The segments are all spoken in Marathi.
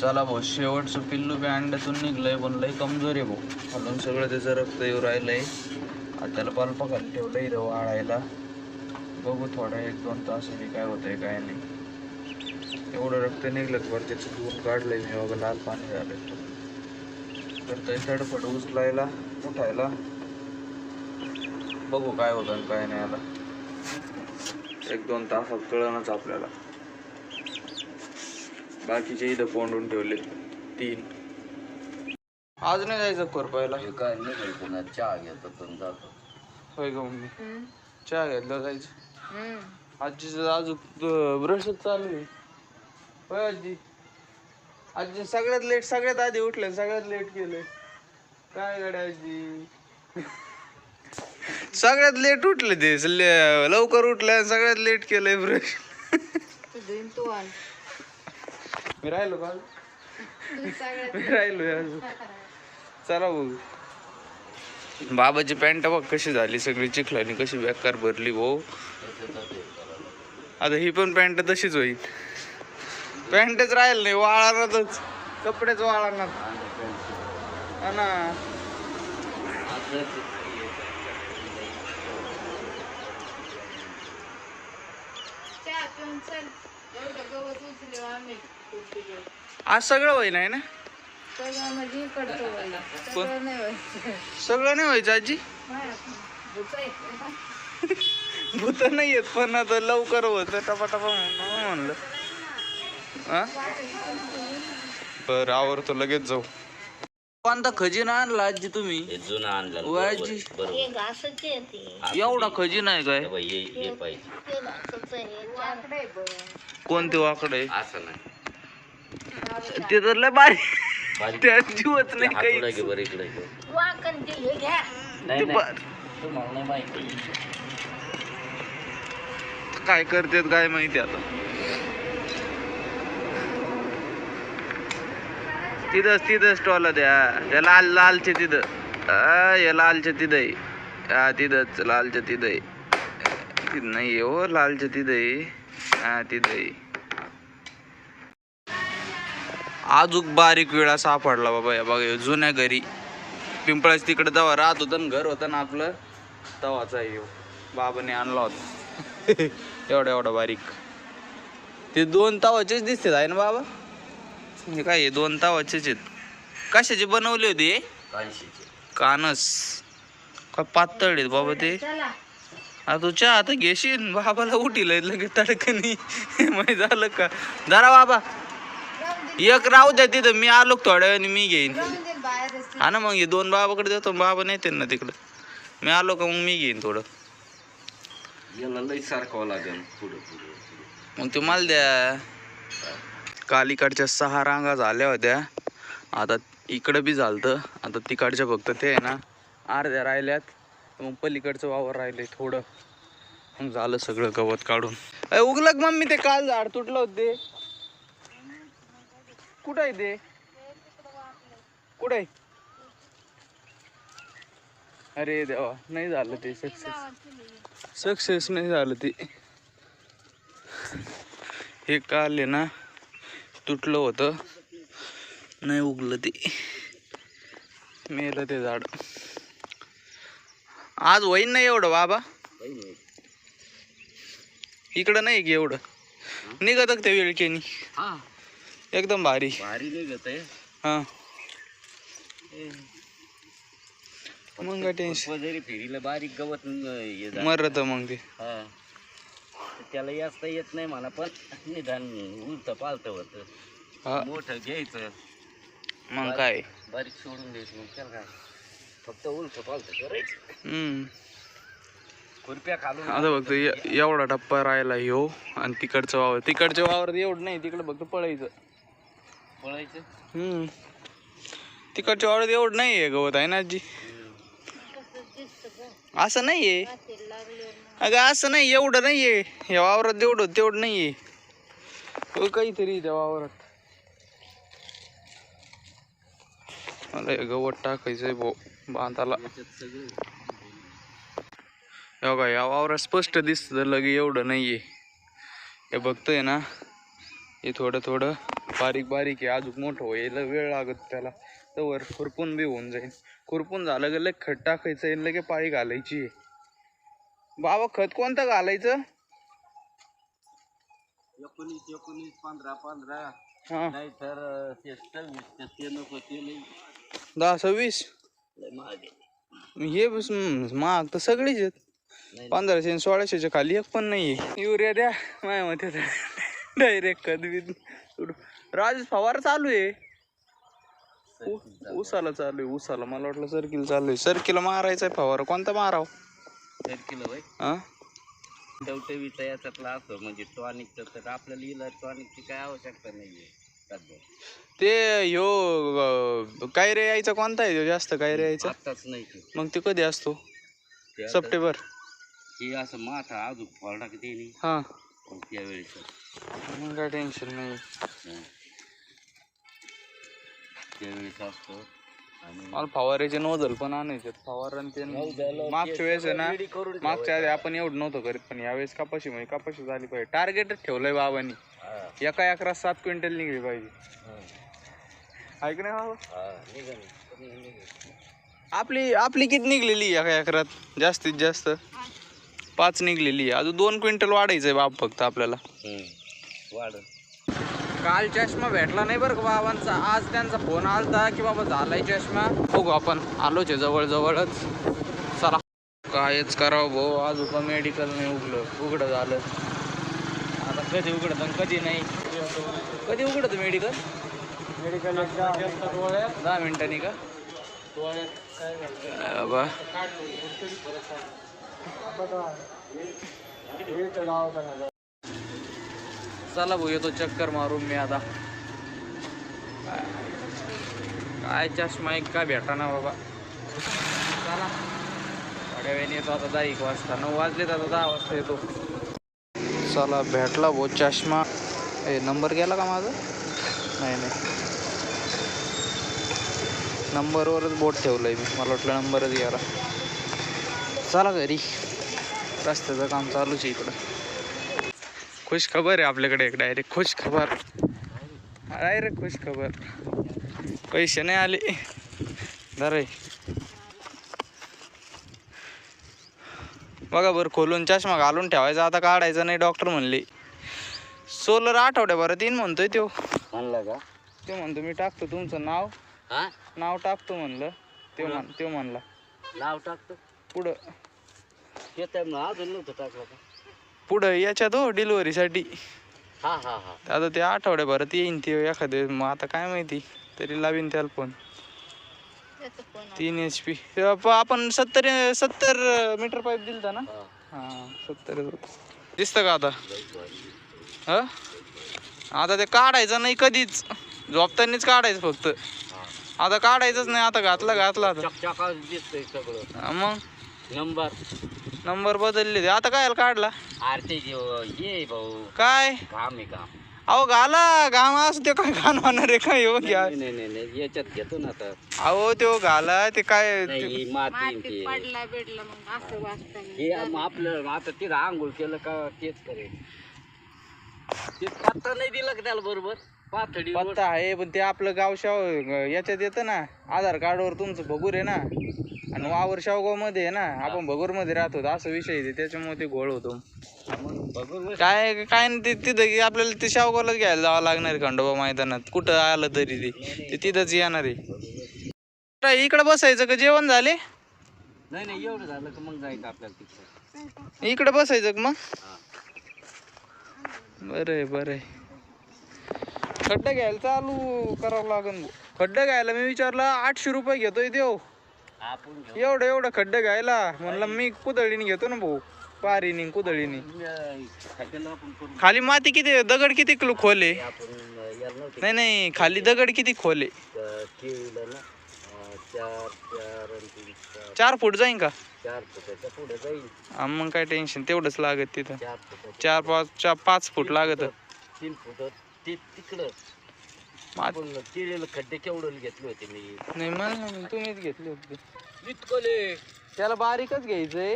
चला भाऊ शेवटचं पिल्लू बी अंड्यातून निघलंय पण लय कमजोर आहे भाऊ. अजून सगळं त्याचं रक्त येऊ राहिलंय. आता त्याला बल्प खाली ठेवलं इथं वाळायला. बघू थोडा एक दोन तास काय होतंय काय नाही. एवढं रक्त निघलं बरं त्याचं दूध काढलंय मी बघा लाल पाणी झालंय तर ते तडफड उचलायला उठायला. बघू काय होतं आणि काय नाही आता. एक दोन तासात कळणच आपल्याला. बाकीचे इथं कोंडून ठेवले तीन. आज नाही जायचं कोरपायला हे काय नाही ना चहा घेतो पण जातो होय का मम्मी. चहा घ्यायला जायचं. आजीचं अजून ब्रशच चालू आहे. होय आजी. आजी सगळ्यात लेट सगळ्यात आधी उठले सगळ्यात लेट केले काय गड्या आजी? सगळ्यात लेट उठले ते. ल- लवकर उठले आणि सगळ्यात लेट केलंय ब्रश मी राहिलो का मी राहिलो अजून चला बघू बाबाची पॅन्ट बघ कशी झाली सगळी चिखलानी कशी बेकार भरली भाऊ आता ही पण पॅन्ट तशीच होईल. पॅन्टच राहील नाही वाळणारच. कपडेच वाळणार. हा ना. आज सगळं होईन आहे ना? सगळं नाही व्हायचं आजी? भूत नाही येत पण आता लवकर होत. टपाटपा म्हणून म्हणलं. हा? बरं आवरतो लगेच जाऊ. कोणता खजिना आणला आजी तुम्ही? हे जुनं आणलं ओ आजी? एवढा खजिना आहे काय? हे पाहिजे. कोणते वाकडे? असं नाही. ते तर लय बारीक बारीक त्यात जीवच नाही हातोडा काही. घे बरं इकडे घे. नाही ते नाही. बा- तुम्हाला नाही माहिती. काय करतात काय माहिती आता? तिथंच तिथं स्टॉल द्या त्या. लाल लालचे तिथं. आ, या लालच्या तिथं आहे. हा तिथंच लालच्या तिथं आहे. तिथं नाही हो लालच्या तिथं आहे. हा तिथं आहे. आजूक बारीक वेळा सापडला बाबा या बघा जुन्या घरी. पिंपळाच तिकडे तेव्हा राहत होतं ना घर होतं ना आपलं तवाचा येऊ बाबाने आणला होता. एवढा एवढा बारीक. ते दोन तवाचेच दिसतात आहे ना बाबा? हे काय आहे, दोन तवाचेच आहेत. कशाचे बनवले होते हे? कानस. काय पातळ आहेत बाबा ते. आता तू चहा आता घेशील बाबाला उठील लगेच तडकनी माहिती झालं का? जरा बाबा. एक राहू द्या तिथं. मी आलो का थोड्या वेळाने मी घेईन. हा ना मग हे दोन बाबाकडे देतो बाबा नेते ना तिकडं. मी आलो का मग मी घेईन थोडं. याला लई सारखावं लागेल पुढं पुढं पुढं. मग ते मला द्या. कालीकडच्या सहा रांगा झाल्या होत्या. आता इकडं बी झालतं. आता तिकडच्या फक्त ते आहे ना अर्ध्या राहिल्यात. मग पलीकडचं वावर राहिले थोडं. मग झालं सगळं गवत काढून. उगलक मम्मी ते काल झाड तुटलं होतं ते. कुठं आहे ते? कुठं आहे? अरे देवा नाही झालं ते सक्सेस सक्सेस नाही झालं ते. हे काल ना तुटलं होतं. नाही उगलं ते. मेलं ते झाड. आज होईन नाही एवढं बाबा. इकडं नाही की एवढं. निघत ते वेळकेनी हा. एकदम भारी. भारी निघत आहे. हा. मग काय टेन्शन जरी फेरीला बारीक गवत हे. मरत मग ते. हा. त्याला याचता येत नाही मला पण निदान उलत पालत होत. मोठं घ्यायचं. मग काय? बारीक सोडून द्यायचं मग त्याला काय? फक्त उलट पालत करायचं. खुरप्या खालून आता फक्त एवढा टप्पा राहिला ह्यो आणि तिकडचं वावर. तिकडच्या वावर एवढं नाही तिकडं फक्त पळायचं. पळायचं? हम्म. तिकडच्या वावरात एवढं नाही आहे गवत आहे ना आजी? असं नाही आहे अगं असं नाही एवढं नाही आहे या वावरात एवढं तेवढं नाही आहे हो, काहीतरी त्या वावरात. मला गवत टाकायचंय भो बांधाला. हो बघा या वावरात स्पष्ट दिसतं लगे एवढं नाही आहे हे बघतोय ना हे थोडं थोडं. बारीक बारीक आहे अजून मोठं व्हायला वेळ लागत त्याला. तवर खुरपून बी होऊन जाईल. खुरपून झालं गेलं खत टाकायचं आहे लगे पाळी घालायची आहे. बाबा खत कोणतं घालायचं? एकोणीस एकोणीस पंधरा पंधरा. हा. नाही तर ते सव्वीस ते ते नको ते लई दहा सव्वीस? आहे. हे बस महाग तर सगळीच आहेत. पंधराशे आणि सोळाशेच्या खाली एक पण नाही युरिया द्या. माझ्या मते डायरेक्ट कद बीत राज फवार चालू आहे. उसाला चालू आहे उसाला. मला वाटलं सर्किल चालू आहे. सर्किल मारायचा आहे फवारा कोणता माराव? तर किलो बाई हा? टवटवीचा याच्यातला असतो म्हणजे टॉनिकचं तर आपल्याला इला टॉनिकची काय आवश्यकता नाहीये सध्या. ते ह्यो काय रे यायचा कोणता आहे? जास्त काय रे यायचा? आत्ताच नाही ते. मग ते कधी असतो? ते आता- सप्टेंबर. हे असं माथा अजून फळ टाकते नाही हा. त्यावेळेस. मग काय टेन्शन नाही हं. त्यावेळेस असतो आणि मला फवाऱ्याचे नोजल पण आणायचे फवारा आणि ते मागच्या वेळेस आहे ना करून मागच्या आधी आपण एवढं नव्हतं करीत पण यावेळेस कपाशी म्हणजे कपाशी झाली पाहिजे. टार्गेटच ठेवलंय बाबांनी. हा, एका एकरात सात क्विंटल निघली पाहिजे. हा, ऐक नाही बाबा? हा, निघाली. कमी निघाली. आपली आपली किती निघलेली एका एकरात? जास्तीत जास्त. पाच निघलेली आहे. अजून दोन क्विंटल वाढायचंय बाप फक्त आपल्याला. वाढ काल चष्मा भेटला नाही बरं का बाबांचा. आज त्यांचा फोन आलता की बाबा झालाय चष्मा. बघू आपण. आलोच आहे जवळ जवळच चला. कायच करावं भाऊ. आज उका मेडिकल नाही उघडलं उघडं झालं. आता कधी उघडत कधी नाही? कधी उघडत मेडिकल मेडिकल दहा मिनिटांनी का? अ, बा चला भाऊ येतो चक्कर मारून मी आता. काय चष्मा एक का भेटा ना बाबा. चला. थोड्या वेळाने येतो आता दहा एक वाजता. नऊ वाजले तर आता दहा वाजता येतो. चला भेटला भाऊ चष्मा. ए नंबर गेला का माझा? नाही नाही. नंबरवरच बोट ठेवलंय मी. मला वाटलं नंबरच गेला. चला घरी. रस्त्याचं काम चालूच आहे इकडं. खुश खबर आहे आपल्याकडे एक डायरेक्ट खुश खबर डायरेक्ट खुश खबर पैसे नाही आले. दरे बघा बरं खोलून चष्मा घालून ठेवायचा. आता काढायचा नाही डॉक्टर म्हणले. सोलर आठवड्याभरात येईन म्हणतोय तो म्हणला का? ते म्हणतो मी टाकतो तुमचं नाव. हा? नाव टाकतो म्हणलं. ते म्हण ते म्हणला. नाव टाकतो? पुढं. ते तर मग अजून नव्हतं टाकलं का? पुढं याच्यात हो डिलिव्हरीसाठी हा हा हा. आता ते आठवड्याभरात येईन ते एखादे मग आता काय माहिती तरी लावीन त्याला फोन तीन एच पी आपण सत्तर सत्तर मीटर पाईप दिलता ना? हा. हा सत्तर. दिसतं का आता? ह? आता ते काढायचं नाही कधीच. झोपतानीच काढायचं फक्त. हा. आता काढायचंच नाही आता घातला घातला आता. चकचका दिसतंय सगळं. हा, मग? नंबर नंबर बदलले ते. आता काय काढला? आरती ये भाऊ. काय? काम आहे काम अहो घाला. घाम असं ते काय घाण होणार आहे काय हो घ्या. नाही नाही नाही याच्यात घेतो ना आता. अहो तो घाला ते काय नाही ते- ही माती आणि ते. पडला बिडला मग असं हे आपलं आता तिथं आंघोळ केलं का तेच करेल ते पत्ता नाही दिला का त्याला बरोबर? पाथडी पत्ता आहे पण ते आपलं गाव शाव याच्यात येतं ना आधार कार्डवर तुमचं भगूर आहे ना आणि वावर शावगावमध्ये आहे ना आपण भगूरमध्ये राहतो असा विषय आहे ते, त्याच्यामुळे ते घोळ होतो. काय काय नाही ते तिथं की आपल्याला ते शावगावलाच घ्यायला जावं लागणार आहे खंडोबा मैदानात. कुठं आलं तरी ते ते तिथंच येणार आहे. इकडं बसायचं का? जेवण झाले? नाही नाही एवढं झालं का मग जायचं आपल्याला तिकडे इकडं बसायचं का मग? बरं आहे बरं आहे. खड्डा घ्यायला चालू करावं लागेल खड्डा घ्यायला मी विचारलं आठशे रुपये घेतोय देव. एवढं एवढं खड्डे घ्यायला. म्हणलं मी कुदळीने घेतो ना भाऊ. पारीने कुदळीने. खाली माती किती दगड किती किलो खोले? नाही नाही खाली दगड किती खोले? चार फूट जाईन का? मग काय टेन्शन तेवढंच लागत तिथं. चार पाच चार पाच फूट लागत. तीन फुट. ते तिकडं. आपण केळीला खड्डे केवढं घेतले होते मी. नाही मला नाही, तुम्हीच घेतले होते. इतकले. त्याला बारीकच घ्यायचंय.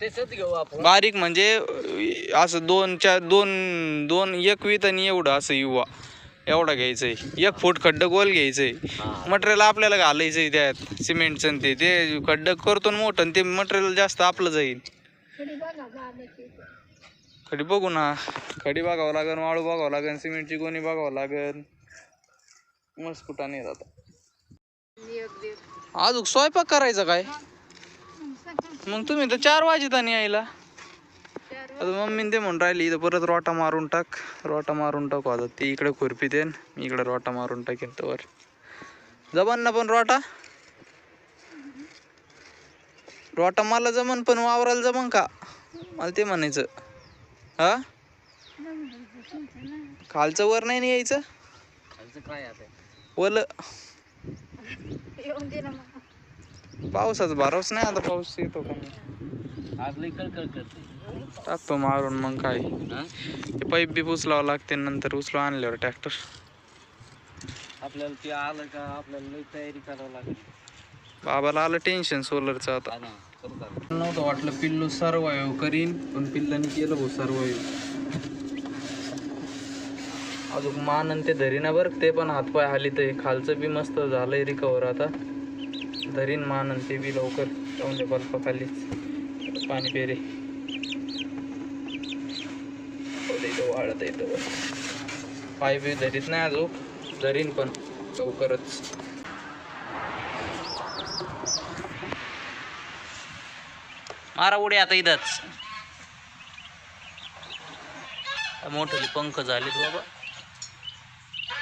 तेच घेऊ आपण. बारीक म्हणजे अं, असं दोन चार दोन दोन एक वीत आणि एवढं असं युवा. एवढा घ्यायचंय. एक फूट खड्डं गोल घ्यायचंय. हा. मटेरियल आपल्याला घालायचंय त्यात. सिमेंटचं आणि ते. ते खड्डं करतो ना मोठं आणि ते मटेरियल जास्त आपलं जाईल. थोडी बघा बाबाची खडी बघू ना. खडी बघावं लागेल वाळू बघावं लागेल सिमेंटची गोणी बघावं लागेल मस्त कुठं नाही आता. अजून स्वयंपाक करायचा काय? मग तुम्ही तर चार वाजेत आणि यायला. आता मम्मीने ते म्हणून राहिली इथं परत रोटा मारून टाक. रोटा मारून टाकू आता. ती इकडे खुरपी देन मी इकडे रोटा मारून टाकेन तर जमन ना पण रोटा? रोटा मला जमन पण वावराला जमन का? मला ते म्हणायचं. हा? खालचं वर नाही ना यायचं? खालचं काय आता? वल पावसाचा भरोस नाही आता पाऊस येतो का नाही? आज लई कळकळ करते टाकतो मारून मग काय? हा? ते पाईप बी उचलावं लागते नंतर उचलून आणल्यावर ट्रॅक्टर. आपल्याला ते आलं का आपल्याला लई तयारी करावं लागेल. बाबाला आलं टेन्शन सोलरचं आता. नव्हतं वाटलं पिल्लू सर्वायव करीन पण पिल्लाने केलं भाऊ सर्वायव अजून मान आणि ते धरीना बरं ते पण हातपाय हाली ते खालचं बी मस्त झालंय रिकवर आता. धरीन मान आणि ते बी लवकर जाऊन बल्प बल्पा खालीच पाणी पेरे वाळत येतं पाय बी धरीत नाही अजून धरीन पण लवकरच. मारा उडी आता इथंच. मोठे पंख झालेत बाबा.